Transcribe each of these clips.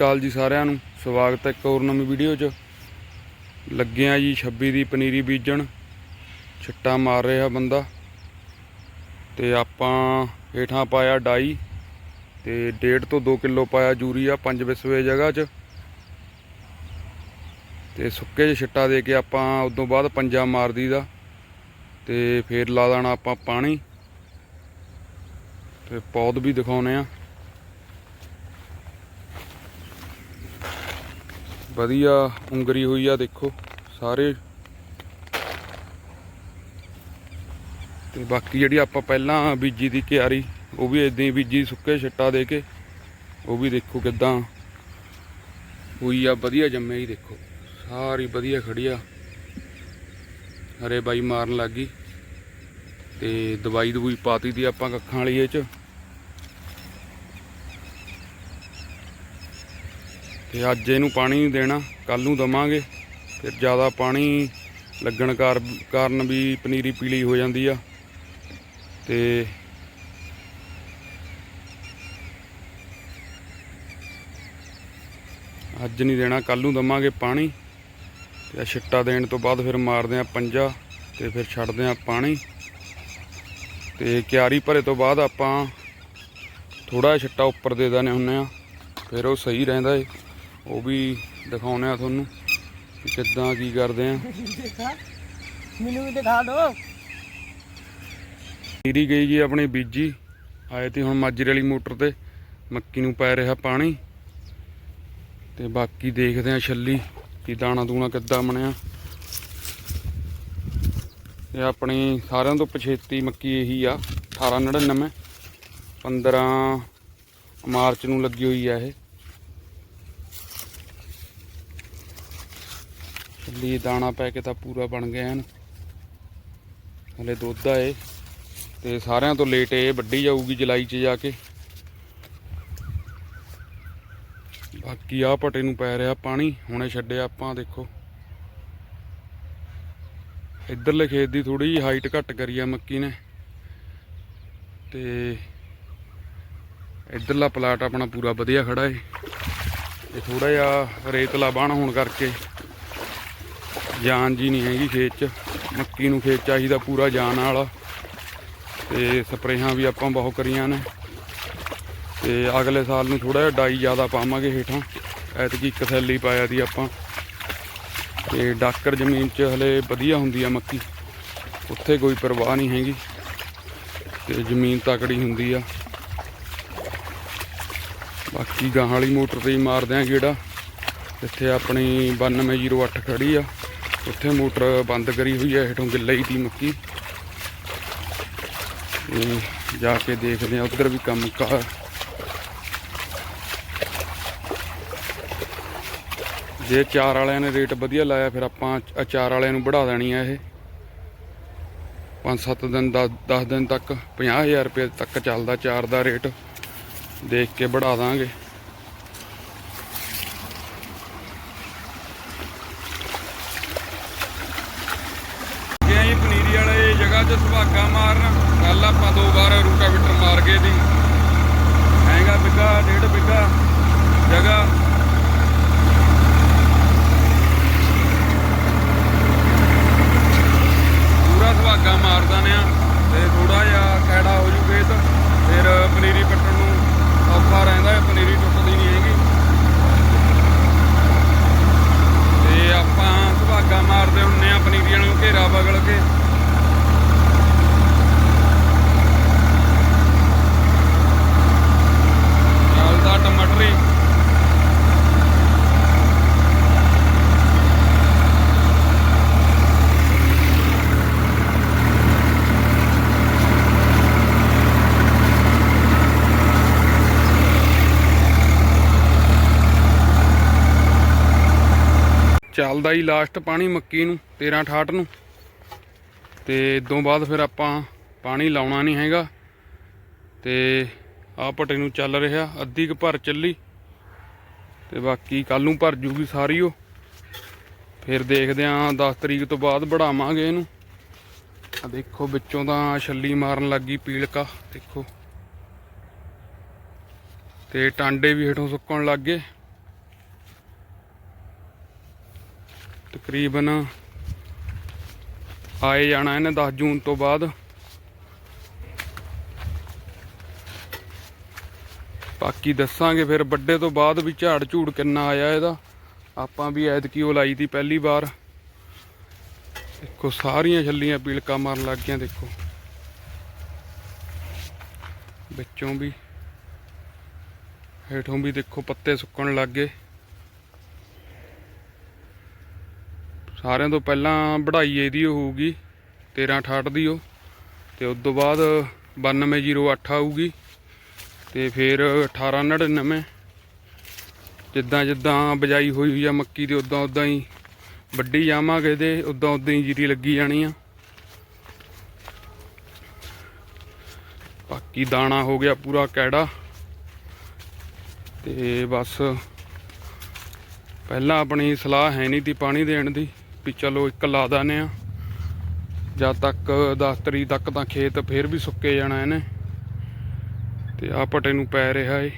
ਅਕਾਲ ਜੀ ਸਾਰਿਆਂ ਨੂੰ। ਸਵਾਗਤ ਹੈ ਇੱਕ ਹੋਰ ਨਵੀਂ ਵੀਡੀਓ 'ਚ। ਲੱਗਿਆ ਜੀ 26 ਦੀ ਪਨੀਰੀ ਬੀਜਣ। ਛਿੱਟਾ ਮਾਰ ਰਿਹਾ ਬੰਦਾ। ਤੇ ਆਪਾਂ ਹੇਠਾਂ ਪਾਇਆ ਡਾਈ। ਤੇ 1.5 ਤੋਂ 2 ਕਿਲੋ ਪਾਇਆ ਯੂਰੀਆ 5 ਵਿਸਵੇ ਜਗ੍ਹਾ 'ਚ। ਤੇ ਸੁੱਕੇ 'ਚ ਛਿੱਟਾ ਦੇ ਕੇ ਆਪਾਂ ਉਦੋਂ ਬਾਅਦ ਪੰਜਾ ਮਾਰ ਦਈਦਾ। ਤੇ ਫੇਰ ਲਾ ਦੇਣਾ ਆਪਾਂ ਪਾਣੀ। ਤੇ ਪੌਦ ਵੀ ਦਿਖਾਉਨੇ ਆ। ਵਧੀਆ ਉਂਗਰੀ ਹੋਈ ਆ, ਦੇਖੋ, ਸਾਰੇ। ਤੇ ਬਾਕੀ ਜਿਹੜੀ ਆਪਾਂ ਪਹਿਲਾਂ ਬੀਜੀ ਦੀ ਕਿਆਰੀ, ਉਹ ਵੀ ਇਦਾਂ ਹੀ ਬੀਜੀ ਸੁੱਕੇ ਛੱਟਾ ਦੇ ਕੇ, ਉਹ ਵੀ ਦੇਖੋ ਕਿਦਾਂ ਹੋਈ ਆ, ਵਧੀਆ ਜੰਮੇ ਹੀ ਦੇਖੋ। ਸਾਰੀ ਵਧੀਆ ਖੜੀ ਆ। ਹਰੇ ਬਾਈ ਮਾਰਨ ਲੱਗੀ ਤੇ ਦਵਾਈ ਦਵਾਈ ਪਾਤੀ ਦੀ ਆਪਾਂ ਕੱਖਾਂ ਵਾਲੀ ਇਹ ਚ। ਤੇ ਅੱਜ ਇਹਨੂੰ ਪਾਣੀ ਨਹੀਂ ਦੇਣਾ ਕੱਲ ਨੂੰ ਦਵਾਂਗੇ। ਫਿਰ ਜ਼ਿਆਦਾ ਪਾਣੀ ਲੱਗਣ ਕਾਰ- ਕਾਰਨ ਵੀ ਪਨੀਰੀ ਪੀਲੀ ਹੋ ਜਾਂਦੀ ਆ। ਤੇ ਅੱਜ ਨਹੀਂ ਦੇਣਾ ਕੱਲ ਨੂੰ ਦਵਾਂਗੇ ਪਾਣੀ। ਤੇ ਛਿੱਟਾ ਦੇਣ ਤੋਂ ਬਾਅਦ ਫਿਰ ਮਾਰਦੇ ਆ ਪੰਜਾ ਤੇ ਫਿਰ ਛੱਡਦੇ ਆ ਪਾਣੀ। ਤੇ ਕਿਆਰੀ ਭਰੇ ਤੋਂ ਬਾਅਦ ਆਪਾਂ ਥੋੜਾ ਛਿੱਟਾ ਉੱਪਰ ਦੇ ਦਿੰਦੇ ਹੁੰਨੇ ਆ। ਫਿਰ ਉਹ ਸਹੀ ਰਹਿੰਦਾ ਏ। ਉਹ ਵੀ ਦਿਖਾਉਨੇ ਆ ਤੁਹਾਨੂੰ ਕਿ ਕਿੱਦਾਂ ਕੀ ਕਰਦੇ ਆ। ਮੈਨੂੰ ਵੀ ਦਿਖਾ ਦੋ। ਪੀਰੀ ਗਈ ਜੀ ਆਪਣੀ ਬੀਜੀ ਆਏ ਤੇ ਹੁਣ ਮਾਜਰੇ ਵਾਲੀ ਮੋਟਰ ਤੇ ਮੱਕੀ ਨੂੰ ਪੈ ਰਿਹਾ ਪਾਣੀ। ਤੇ ਬਾਕੀ ਦੇਖਦੇ ਆ ਛੱਲੀ ਕੀ ਦਾਣਾ ਦੂਣਾ ਕਿੱਦਾਂ ਬਣਿਆ। ਇਹ ਆਪਣੀ ਸਾਰਿਆਂ ਤੋਂ ਪਛੇਤੀ ਮੱਕੀ ਇਹੀ ਆ 1899 15 ਮਾਰਚ ਨੂੰ ਲੱਗੀ ਹੋਈ ਆ ਇਹ। ਛੱਲੀ ਦਾਣਾ ਪੈ ਕੇ ਤਾਂ ਪੂਰਾ ਬਣ ਗਿਆ ਹਨ। ਹਲੇ ਦੁੱਧ ਆ ਇਹ ਤੇ ਸਾਰਿਆਂ ਤੋਂ ਲੇਟ ਇਹ ਵੱਡੀ ਜਾਊਗੀ ਜੁਲਾਈ 'ਚ ਜਾ ਕੇ। ਬਾਕੀ ਆ ਪਟੇ ਨੂੰ ਪੈ ਰਿਹਾ ਪਾਣੀ, ਹੁਣੇ ਛੱਡਿਆ ਆਪਾਂ ਦੇਖੋ। ਇੱਧਰਲੇ ਖੇਤ ਦੀ ਥੋੜੀ ਜਿਹੀ ਹਾਈਟ ਘੱਟ ਕਰੀ ਆ ਮੱਕੀ ਨੇ। ਤੇ ਇੱਧਰਲਾ ਪਲਾਟ ਆਪਣਾ ਪੂਰਾ ਵਧੀਆ ਖੜਾ ਏ। ਇਹ ਥੋੜਾ ਜਿਹਾ ਰੇਤਲਾ ਬਾਣ ਹੋਣ ਕਰਕੇ ਜਾਨ ਜੀ ਨਹੀਂ ਹੈਗੀ ਖੇਤ 'ਚ। ਮੱਕੀ ਨੂੰ ਖੇਤ ਚਾਹੀਦਾ ਪੂਰਾ ਜਾਨ ਵਾਲਾ। ਤੇ ਸਪਰੇਹਾਂ ਵੀ ਆਪਾਂ ਬਹੁਤ ਕਰੀਆਂ ਨੇ। ਤੇ ਅਗਲੇ ਸਾਲ ਨੂੰ ਥੋੜਾ ਜਿਹਾ ਡਾਈ ਜ਼ਿਆਦਾ ਪਾਵਾਂਗੇ ਹੇਠਾਂ। ਐਤਕੀ ਇੱਕ ਥੈਲੀ ਪਾਇਆ ਦੀ ਆਪਾਂ। ਤੇ ਡਾਕਰ ਜ਼ਮੀਨ 'ਚ ਹਲੇ ਵਧੀਆ ਹੁੰਦੀ ਆ ਮੱਕੀ। ਉੱਥੇ ਕੋਈ ਪਰਵਾਹ ਨਹੀਂ ਹੈਗੀ। ਤੇ ਜ਼ਮੀਨ ਤਕੜੀ ਹੁੰਦੀ ਆ। ਬਾਕੀ ਗਾਂ ਵਾਲੀ ਮੋਟਰ ਤੇ ਹੀ ਮਾਰਦੇ ਆ ਗੇੜਾ। ਇੱਥੇ ਆਪਣੀ 9208 ਖੜੀ ਆ। ਉੱਥੇ ਮੋਟਰ ਬੰਦ ਕਰੀ ਹੋਈ ਹੈ, ਹੇਠੋਂ ਗਿੱਲੀ ਦੀ ਮੱਕੀ ਤੇ ਜਾ ਕੇ ਦੇਖਦੇ ਆ ਉਧਰ ਵੀ ਕੰਮ ਕਾਰ। ਜੇ ਚਾਰ ਵਾਲਿਆਂ ਨੇ ਰੇਟ ਵਧੀਆ ਲਾਇਆ, ਫਿਰ ਆਪਾਂ ਅਚਾਰ ਵਾਲਿਆਂ ਨੂੰ ਵਧਾ ਦੇਣੀ ਆ ਇਹ। 5-7 ਦਿਨ 10 ਦਿਨ ਤੱਕ 50000 ਰੁਪਏ ਤੱਕ ਚੱਲਦਾ ਚਾਰ ਦਾ ਰੇਟ। ਦੇਖ ਕੇ ਵਧਾ ਦਾਂਗੇ ਗਿਆ ਜੀ ਪਨੀਰੀ ਵਾਲੇ ਜਗ੍ਹਾ 'ਚ ਸੁਹਾਗਾ ਮਾਰਨ ਕੱਲ ਆਪਾਂ ਦੋ ਵਾਰ ਰੂਟਾਵੀਟਰ ਮਾਰ ਗਏ ਦੀ ਹੈਗਾ ਬਿੱਗਾ ਡੇਢ ਬਿੱਗਾ ਜਗ੍ਹਾ ਪੂਰਾ ਸੁਹਾਗਾ ਮਾਰ ਦਿੰਦੇ ਆ ਤੇ ਥੋੜਾ ਜਿਹਾ ਕੈੜਾ ਹੋ ਜੂ ਖੇਤ ਫਿਰ ਪਨੀਰੀ ਪੱਟਣ ਨੂੰ ਔਖਾ ਰਹਿੰਦਾ ਹੈ ਪਨੀਰੀ ਟੁੱਟਦੀ ਨਹੀਂ ਹੈਗੀ ਤੇ ਆਪਾਂ ਸੁਹਾਗਾ ਮਾਰਦੇ ਹੁੰਨੇ ਆ ਪਨੀਰੀਆਂ ਨੂੰ ਘੇਰਾ ਬਗਲ ਕੇ ਚੱਲਦਾ ਟਮਾਟਰੀ ਚੱਲਦਾ ਹੀ ਲਾਸਟ ਪਾਣੀ ਮੱਕੀ ਨੂੰ 13 68 ਨੂੰ। ਤੇ ਇਦੋਂ ਬਾਅਦ ਫਿਰ ਆਪਾਂ ਪਾਣੀ ਲਾਉਣਾ ਨਹੀਂ ਹੈਗਾ। ਤੇ ਆਹ ਪਟੇ ਨੂੰ ਚੱਲ ਰਿਹਾ, ਅੱਧੀ ਕੁ ਭਰ ਚੱਲੀ। ਤੇ ਬਾਕੀ ਕੱਲ ਨੂੰ ਭਰ ਜੂਗੀ ਸਾਰੀ ਉਹ। ਫਿਰ ਦੇਖਦੇ ਆਂ 10 ਤਰੀਕ ਤੋਂ ਬਾਅਦ ਬੜਾਵਾਂਗੇ ਇਹਨੂੰ। ਆ ਦੇਖੋ ਵਿੱਚੋਂ ਤਾਂ ਛੱਲੀ ਮਾਰਨ ਲੱਗੀ ਪੀਲਕਾ, ਦੇਖੋ। ਤੇ ਟਾਂਡੇ ਵੀ ਹੇਠੋਂ ਸੁੱਕਣ ਲੱਗ ਗਏ। ਤਕਰੀਬਨ ਆਏ ਜਾਣਾ ਇਹਨੇ 10 ਜੂਨ ਤੋਂ ਬਾਅਦ। ਬਾਕੀ ਦੱਸਾਂਗੇ ਫਿਰ ਵੱਡੇ ਤੋਂ ਬਾਅਦ ਵੀ ਝਾੜ ਝੂੜ ਕਿੰਨਾ ਆਇਆ ਇਹਦਾ। ਆਪਾਂ ਵੀ ਐਤਕੀ ਉਹ ਲਾਈ ਤੀ ਪਹਿਲੀ ਵਾਰ। ਦੇਖੋ, ਸਾਰੀਆਂ ਛੱਲੀਆਂ ਪੀਲਕਾ ਮਾਰਨ ਲੱਗ ਗਈਆਂ, ਦੇਖੋ। ਵਿੱਚੋਂ ਵੀ, ਹੇਠੋਂ ਵੀ ਦੇਖੋ ਪੱਤੇ ਸੁੱਕਣ ਲੱਗ ਗਏ। ਸਾਰਿਆਂ ਤੋਂ ਪਹਿਲਾਂ ਵਢਾਈ ਇਹਦੀ ਉਹ ਹੋਊਗੀ 1368 ਦੀ ਉਹ, ਤੇ ਉਸ ਤੋਂ ਬਾਅਦ 9208 ਆਊਗੀ, ਤੇ ਫਿਰ 1899 ਜਿੱਦਾਂ ਜਿੱਦਾਂ ਬਜਾਈ ਹੋਈ ਹੋਈ ਆ ਮੱਕੀ ਦੀ ਉਦਾਂ ਉਦਾਂ ਹੀ ਵੱਡੀ ਜਾਵਾਂਗੇ ਤੇ ਉਦਾਂ ਉਦਾਂ ਹੀ ਜੀਰੀ ਲੱਗੀ ਜਾਣੀ ਆ। ਬਾਕੀ ਦਾਣਾ ਹੋ ਗਿਆ ਪੂਰਾ ਕੈੜਾ, ਤੇ ਬਸ ਪਹਿਲਾਂ ਆਪਣੀ ਸਲਾਹ ਹੈ ਨਹੀਂ ਤੀ ਪਾਣੀ ਦੇਣ ਦੀ। ਵੀ ਚਲੋ ਇੱਕ ਲਾ ਦਾਨੇ ਆ ਜਦ ਤੱਕ 10 ਤਰੀਕ ਤੱਕ ਤਾਂ ਖੇਤ ਫੇਰ ਵੀ ਸੁੱਕੇ ਜਾਣਾ ਇਹਨੇ। ਤੇ ਆ ਪਟੇ ਨੂੰ ਪੈ ਰਿਹਾ ਏ।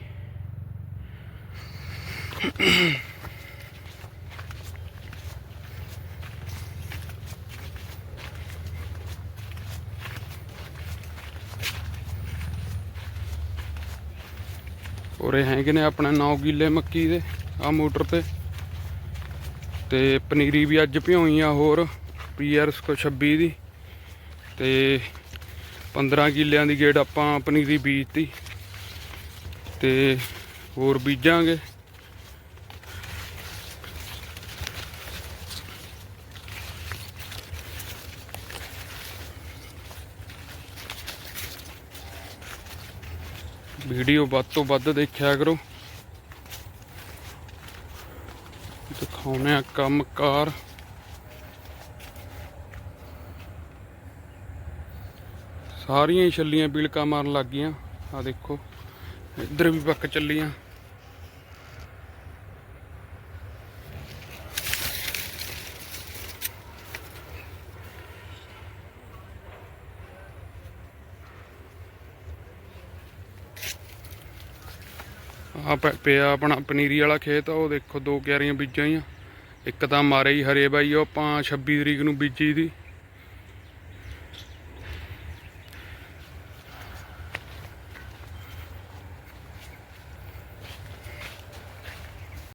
ਉਰੇ ਹੈਗੇ ਨੇ ਆਪਣੇ 9 ਕਿੱਲੇ ਮੱਕੀ ਦੇ ਆ ਮੋਟਰ ਤੇ। ਤੇ ਪਨੀਰੀ ਵੀ ਅੱਜ ਭਿਉਈ ਆ ਹੋਰ ਪੀਆਰਸ ਕੋ 26 ਦੀ। ਤੇ 15 ਕਿੱਲਿਆਂ ਦੀ ਗੇੜ ਆਪਾਂ ਪਨੀਰੀ ਬੀਜਤੀ। ਤੇ ਹੋਰ ਬੀਜਾਂਗੇ। ਵੀਡੀਓ ਵੱਧ ਤੋਂ ਵੱਧ ਦੇਖਿਆ ਕਰੋ। ਦਿਖਾਉਣੇ ਆ ਕੰਮਕਾਰ ਸਾਰੀਆਂ ਹੀ ਛੱਲੀਆਂ ਪੀਲਕਾ ਮਾਰਨ ਲੱਗ ਗਈਆਂ। ਆ ਦੇਖੋ, ਇੱਧਰ ਵੀ ਪੱਕ ਚੱਲੀਆਂ। ਆ ਪਿਆ ਆਪਣਾ ਪਨੀਰੀ ਵਾਲਾ ਖੇਤ ਆ ਉਹ ਦੇਖੋ ਦੋ ਕਿਆਰੀਆਂ ਬੀਜਾਂ ਹੀ ਆ ਇੱਕ ਤਾਂ ਮਾਰੇ ਹੀ ਹਰੇ ਬਾਈ, ਉਹ ਆਪਾਂ 26 ਤਰੀਕ ਨੂੰ ਬੀਜੀ ਦੀ।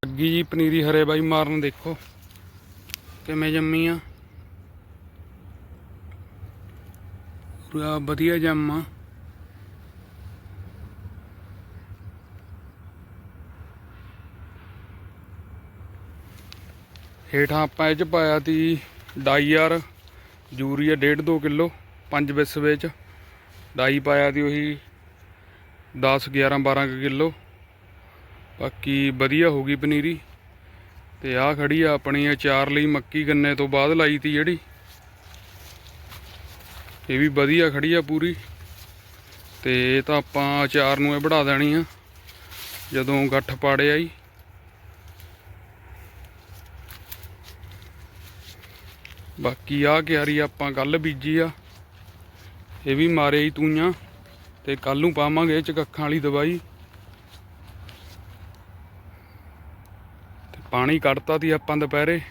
ਲੱਗੀ ਜੀ ਪਨੀਰੀ ਹਰੇ ਬਾਈ ਮਾਰਨ ਦੇਖੋ, ਕਿਵੇਂ ਜੰਮੀ ਆ। ਪੂਰਾ ਵਧੀਆ ਜੰਮਾ ਹੇਠਾਂ ਆਪਾਂ ਇਹ ਚ ਪਾਇਆ ਤੀ ਡਾਈ ਯਾਰ ਯੂਰੀਆ 1.5 2 ਕਿਲੋ 5 ਬਿਸ 'ਚ ਡਾਈ ਪਾਇਆ ਤੀ ਉਹੀ 10 11 12 ਕਿਲੋ। ਬਾਕੀ ਵਧੀਆ ਹੋ ਗਈ ਪਨੀਰੀ। ਤੇ ਆਹ ਖੜੀ ਆ ਆਪਣੀ ਅਚਾਰ ਲਈ ਮੱਕੀ ਗੰਨੇ ਤੋਂ ਬਾਅਦ ਲਾਈ ਤੀ ਜਿਹੜੀ। ਇਹ ਵੀ ਵਧੀਆ ਖੜੀ ਆ ਪੂਰੀ। ਤੇ ਇਹ ਤਾਂ ਆਪਾਂ ਅਚਾਰ ਨੂੰ ਇਹ ਵਧਾ ਦੇਣੀ ਆ। ਜਦੋਂ ਗੱਠ ਪਾੜਿਆ ਹੀ ਬਾਕੀ ਆ ਕਿਆਰੀ ਆਪਾਂ ਕੱਲ ਬੀਜੀ ਆ। ਇਹ ਵੀ ਮਾਰੇ ਹੀ ਤੂਈਆਂ ਤੇ ਕੱਲ ਨੂੰ ਪਾਵਾਂਗੇ ਇਹ ਚ ਕੱਖਾਂ ਵਾਲੀ ਦਵਾਈ। ਤੇ ਪਾਣੀ ਕੱਢਤਾ ਤੀ ਆਪਾਂ ਦੁਪਹਿਰੇ।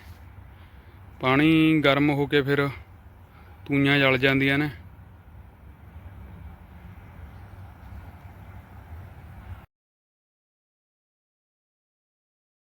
ਪਾਣੀ ਗਰਮ ਹੋ ਕੇ ਫਿਰ ਤੂਈਆਂ ਜਲ ਜਾਂਦੀਆਂ ਨੇ।